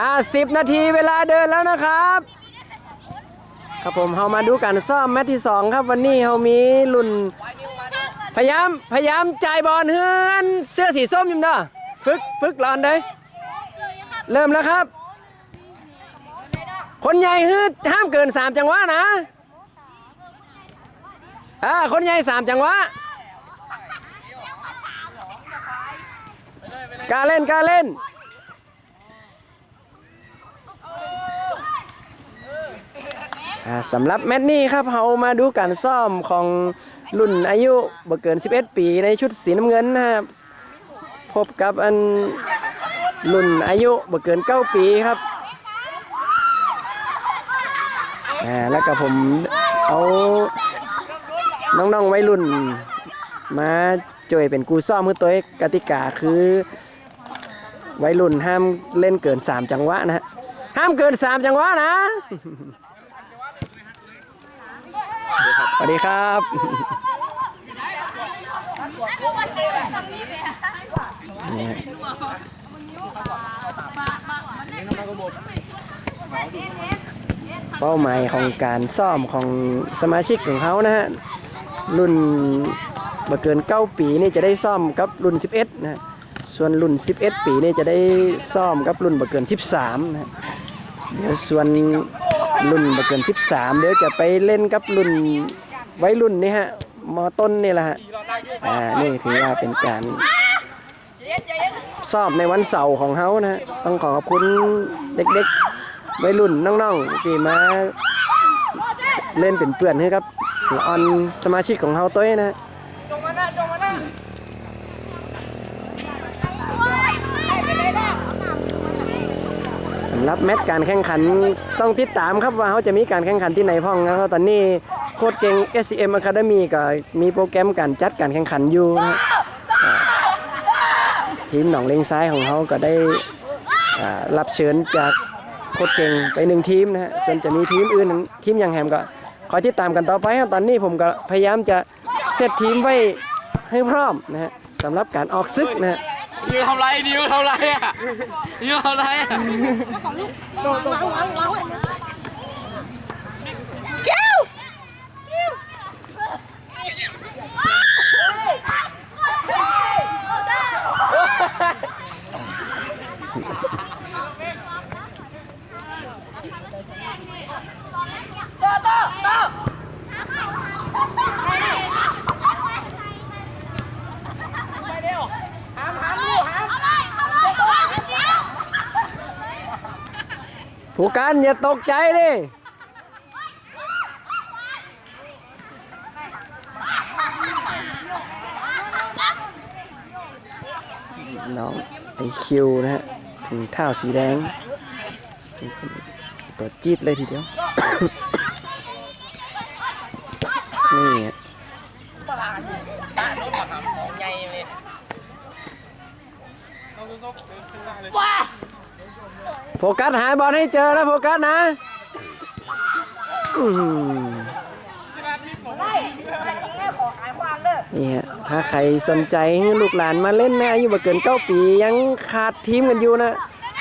อ่าสิบนาทีเวลาเดินแล้วนะครับ ครับผมเรามาดูการซ่อมแมตช์ที่สองครับวันนี้เรามีรุ่น พยายามพยายามจ่ายบอลเฮือนเสื้อสีส้มอยิมเด้อฝึกฝึกหลอนได้เริ่มแล้วครับ คนใหญ่ฮือห้ามเกินสามจังหวะนะอ่าคนใหญ่สามจังหวะกล้าเล่นกล้าเล่น อ่า สำหรับแมตช์นี้ครับเรามาดูการซ่อมของรุ่นอายุบ่เกิน 11 ปีในชุดสีน้ำเงินนะครับพบกับอันรุ่นอายุบ่เกิน 9 ปีครับแล้วก็ผมเอาน้องๆวัยรุ่น มาช่วยเป็นกูซ่อมมือตัวกติกาคือวัยรุ่นห้ามเล่นเกิน 3 จังหวะนะฮะห้ามเกิน 3 จังหวะนะ วัสดีครับเป้าหมายของการซ่อมของสมาชิกของเขานะฮะ รุ่นบ่เกิน 9 ปีนี่จะได้ซ่อมกับรุ่น 11 นะฮะส่วนรุ่น 11 ปีนี่จะได้ซ่อมกับรุ่นบ่เกิน 13นะฮะเดี๋ยวส่วนรุ่นบ่เกิน 13 เดี๋ยวจะไปเล่นกับรุ่น วัยรุ่นนี่ฮะมอต้นนี่แหละฮะอ่านี่ถือว่าเป็นการสอบในวันเสาร์ของเขานะฮะต้องขอขอบคุณเด็กๆวัยรุ่นน้องๆที่มาเล่นเป็นเพื่อนให้ครับออนสมาชิกของเขาตัวเองนะฮะสำหรับแมตช์การแข่งขันต้องติดตามครับว่าเขาจะมีการแข่งขันที่ไหนพ่องนะครับตอนนี้ ค้ชเก่ง SCM Academy ก็มีโปรแกรมการจัดการแข่งขันอยู่นะฮะทีมหนองเลงซ้ายของเขาก็ได้รับเชิญจากโค้ชเก่งไปหนึ่งทีมนะฮะส่วนจะมีทีมอื่นทีมอย่างแฮมก็คอยติดตามกันต่อไปตอนนี้ผมก็พยายามจะเซตทีมไว้ให้พร้อมนะฮะสำหรับการออกซึกนะฮะนิวทำไรนิวทำไรอะนิวทำไรอะ ผู้การอย่าตกใจดิน้องไอคิวนะฮะถุงเท้าสีแดงตัวจี๊ดเลยทีเดียว นี่ฮะ โฟกัสหาบอลให้เจอแล้วโฟกัสนะอื้อหือนี่ฮะถ้าใครสนใจให้ลูกหลานมาเล่นนะอายุบ่เกินเก้าปียังขาดทีมกันอยู่นะ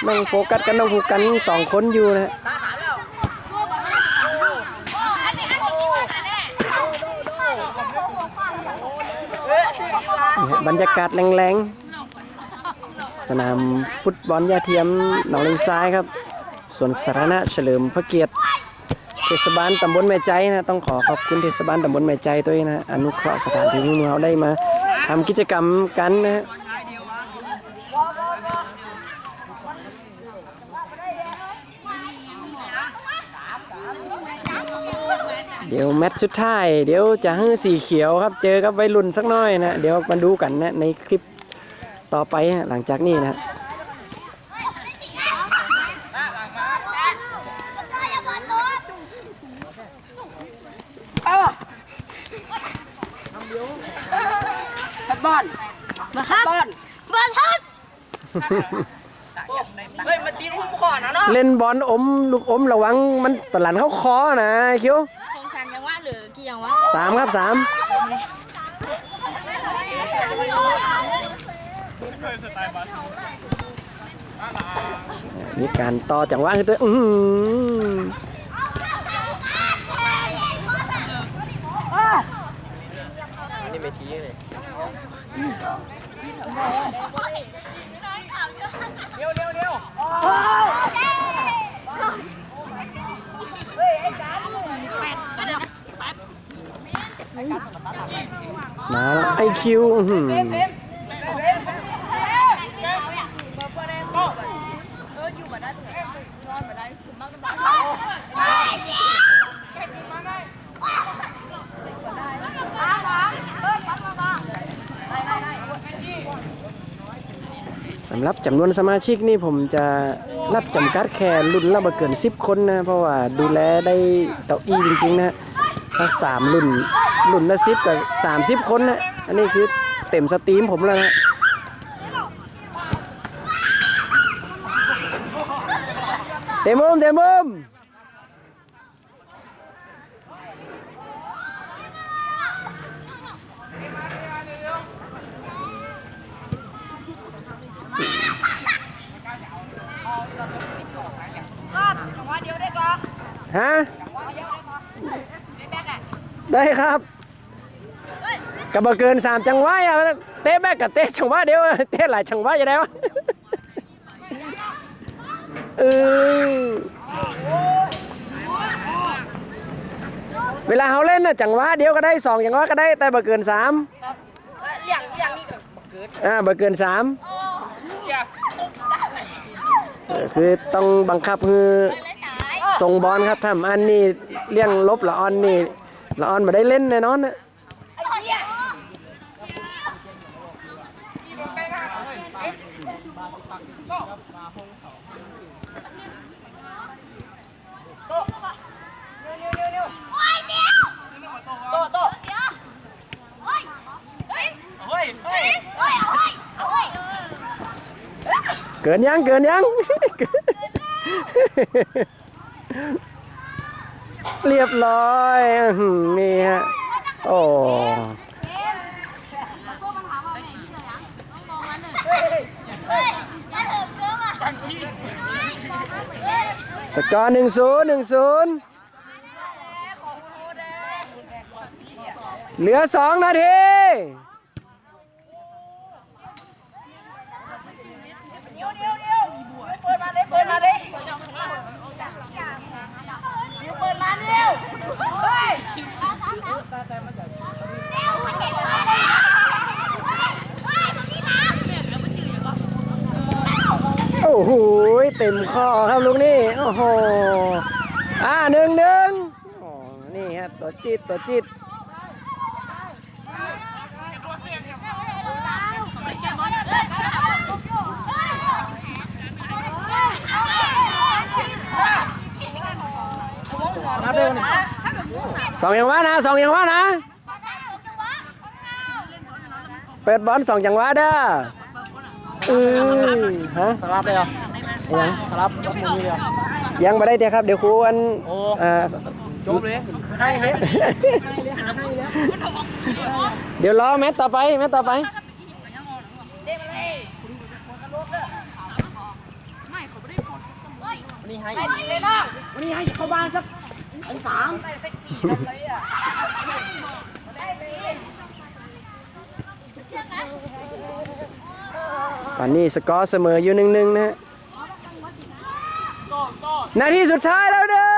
น้องโฟกัสกับน้องผูกกันสองคนอยู่นะนี่ฮะบรรยากาศแรงๆ สนามฟุตบอลยาเทียมหนองเลงซ้ายครับส่วนสาธารณะเฉลิมพระเกียรติเทศบาลตำบลแม่ใจนะต้องขอขอบคุณเทศบาลตำบลแม่ใจด้วยนะอนุเคราะห์สถานที่ที่เราได้มาทำกิจกรรมกันนะเดี๋ยวแมตช์สุดท้ายเดี๋ยวจะให้สีเขียวครับ เจอกับวัยรุ่นสักหน้อยนะ เดี๋ยวมาดูกันนะในคลิป ต่อไปฮะหลังจากนี้นะบอลมาครับบอลบอลครับเฮ้ยมาตีลูกขอนะเนาะเล่นบอลอมลูกอมระวังมันตะหลันเข้าคอนะคิวของฉันยังว่าหรือกี่ยังว่าสามครับสาม มีการต่อจังหวะให้ตัวอือหือนี่ไม่ชี้เลยมาแล้วไอคิวอื้อ สำหรับจำนวนสมาชิกนี่ผมจะนับจำกัดแค่รุ่นละบ่เกิน 10 คนนะ เพราะว่าดูแลได้เต่าอี้จริงๆนะถ้าสามรุ่นรุ่นละสิบกับสามสิบคนนะอันนี้คือเต็มสตรีมผมแล้วนะเต็มมุมเต็มมุม ฮะได้ครับกับเกินสามจังหวะอะเตะแบกกับเตะจังหวะเดียวอะเตะหลายจังหวะจะได้วะเออเวลาเขาเล่นน่ะจังหวะเดียวก็ได้สองจังหวะก็ได้แต่บ่เกินสามอ่าบ่เกินสามเออคือต้องบังคับคือ ส่งบอลครับทำอันนี้เลี้ยงลบละออนนี่ละออนมาได้เล่นแน่นอนนะเฮ้ยเฮ้ยเกินยังเกินยัง เรียบร้อยนี่ฮะ โอ้สกอร์หนึ่งศูนย์หนึ่งศูนย์เหลือสองนาที โอ้โหเต็มข้อครับลูกนี่ โอ้โห อ่าหนึ่งหนึ่งอ๋อนี่ฮะตัวจิตตัวจิต สองอย่างวะนะสองอย่างวะนะ เปิดบอลสองอย่างวะเด้ออือฮะสลับเลยเหรอยังสลับยกมือเลยยังไม่ได้เดียครับเดี๋ยวครูอันโอ้อ่าจบเลยให้ให้เดี๋ยวรอแมตช์ต่อไปแมตช์ต่อไปนี่ให้วันนี้ให้เข้าบ้านสัก องสามตอนนี้สกอร์เสมออยู่หนึ่งหนึ่งนะฮะนาทีสุดท้ายแล้วเด้อ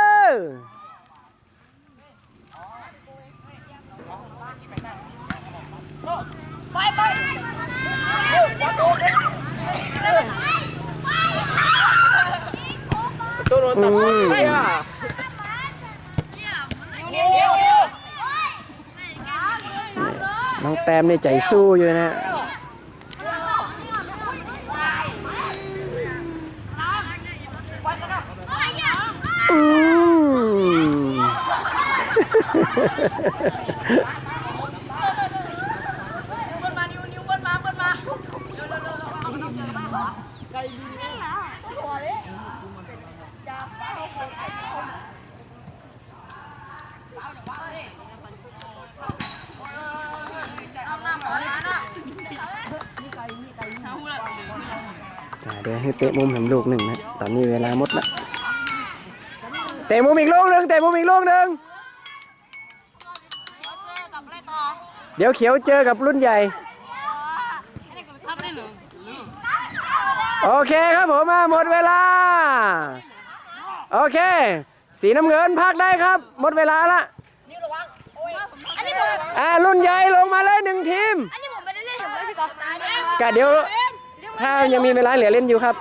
ตัวโดนตัดอืมไปอะ น้อง แต้มในใจสู้อยู่นะอืม เดี๋ยวให้เตะมุมแหมลูกหนึ่งนะตอนนี้เวลาหมดละเตะมุมอีกลูกหนึ่งเตะมุมอีกลูกหนึ่งเดี๋ยวเขียวเจอกับรุ่นใหญ่ โอเคครับผมมาหมดเวลา โอเค สีน้ำเงินพักได้ครับ หมดเวลาละอันนี้ผมอ่ารุ่นใหญ่ลงมาเลยหนึ่งทีมอันนี้ผมไม่ได้เล่นผมเล่นสิก่อนกะเดี๋ยว ข้ายังมีเวลาเหลือเล่นอยู่ครับ